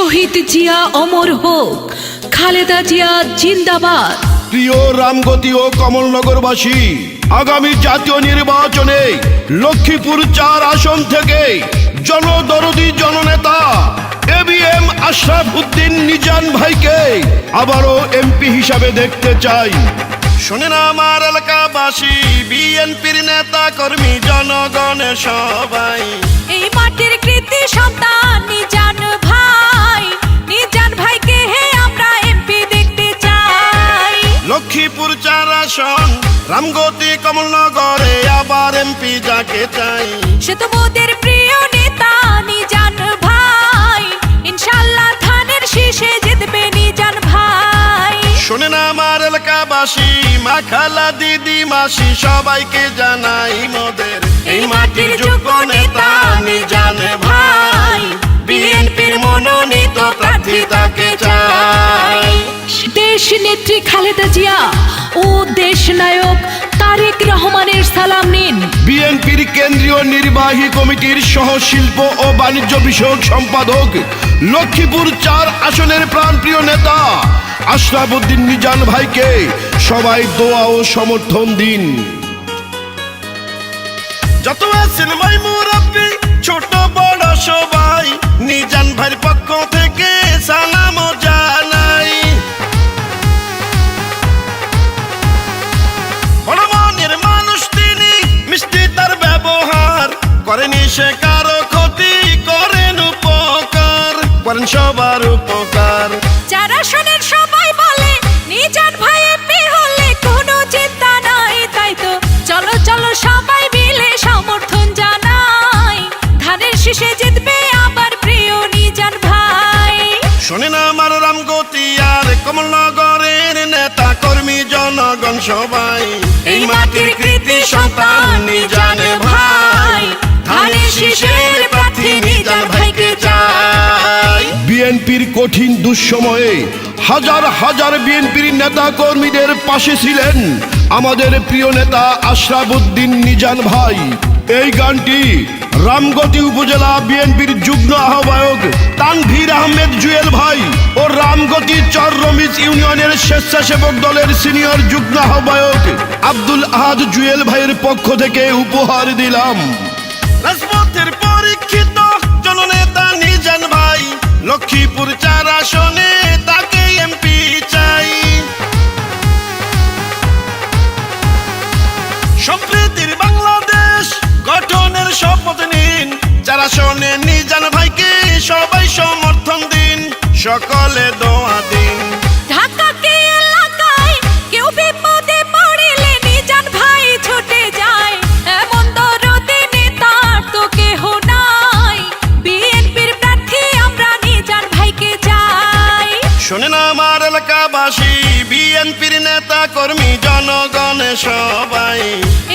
শহীদ জিয়া অমর হোক খালেদা জিয়া জিন্দাবাদ। প্রিয় রামগতি ও কমলনগরবাসী আগামী জাতীয় নির্বাচনে লক্ষ্মীপুর চার আসন থেকে জনদরদি জননেতা এবিএম আশরাফ উদ্দিন নিজান ভাইকে আবারও এমপি হিসাবে দেখতে চাই। শোনেন আমার এলাকাবাসী বিএনপির নেতা কর্মী জনগণের সবাই। এই মাটির কৃতি সন্তান আসন রামগতি কমলনগরে আবার এমপি যাকে চাই। সে তো মোদের প্রিয় নেতা নিজান ভাই। ইনশাল্লাহ ধানের শীষে জিতবে নিজান ভাই। শোনেন আমার এলাকাবাসী মা খালা দিদি মাসি সবাইকে জানাই মোদের। এই মাটির যোগ্য নেতা নিজানে ভাই। বিএনপির মনোনীত প্রার্থী বিএনপির কেন্দ্রীয় নির্বাহী কমিটির সহ শিল্প ও বাণিজ্য বিষয়ক সম্পাদক লক্ষ্মীপুর চার আসনের প্রাণপ্রিয় নেতা আশরাফ উদ্দিন নিজান ভাইকে সবাই দোয়া ও সমর্থন দিন। যত আছেন ভাই মুরব্বী, ছোট বড় সবাই নিজান ভাইয়ের পক্ষ সে কারও ক্ষতি করেন উপকার করেন সবার উপকার। যারা শোনেন সবাই বলে নিজান ভাই এমপি হলে কোনো চিন্তা নাই তাই তো। চলো চলো সবাই মিলে সমর্থন জানাই। ধানের শীষে জিতবে আবার প্রিয় নিজান ভাই। শোনেন আমার রামগতি আর কমলনগরের নেতা কর্মী জনগণ সবাই। এই মাটির কৃতি বিএনপির কঠিন দুঃসময়ে হাজার হাজার বিএনপির নেতা কর্মীদের পাশে ছিলেন আমাদের প্রিয় নেতা আশরাফ উদ্দিন নিজান ভাই। এই গানটি রামগতি উপজেলা বিএনপির যুগ্ম আহ্বায়ক তানভীর আহমেদ জুয়েল ভাই ও রামগতি চর রমিজ ইউনিয়নের স্বেচ্ছাসেবক দলের সিনিয়র যুগ্ম আহ্বায়ক আব্দুল আহাদ জুয়েল ভাইয়ের পক্ষ থেকে উপহার দিলাম। রাজপথের লক্ষ্মীপুর চার আসনে তাকে এমপি চাই। সম্প্রীতির বাংলাদেশ গঠনের শপথ নিন। যারা শোনে নিজান ভাইকে সবাই সমর্থন দিন। সকলে দোয়া দিন। শোনেন আমার এলাকাবাসী বিএনপির নেতা কর্মী জনগণে সবাই।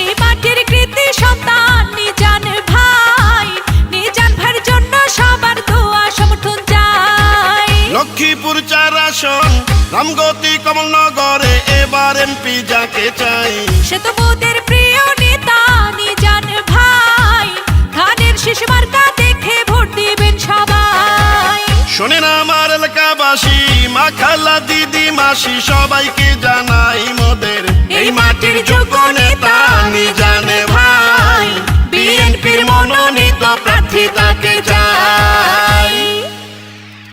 এই মাটির কৃতি সন্তান নিজান ভাই নিজান ভাইয়ের জন্য সবার দোয়া সমর্থন চাই। লক্ষ্মীপুর চার আসন রামগতি কমলনগরে এবার এমপি যাকে চাই। সে তো মোদের প্রিয় আমার এলাকাবাসী মা খালা দিদি মাসি সবাইকে জানাই মোদের। এই মাটির যোগ নেতা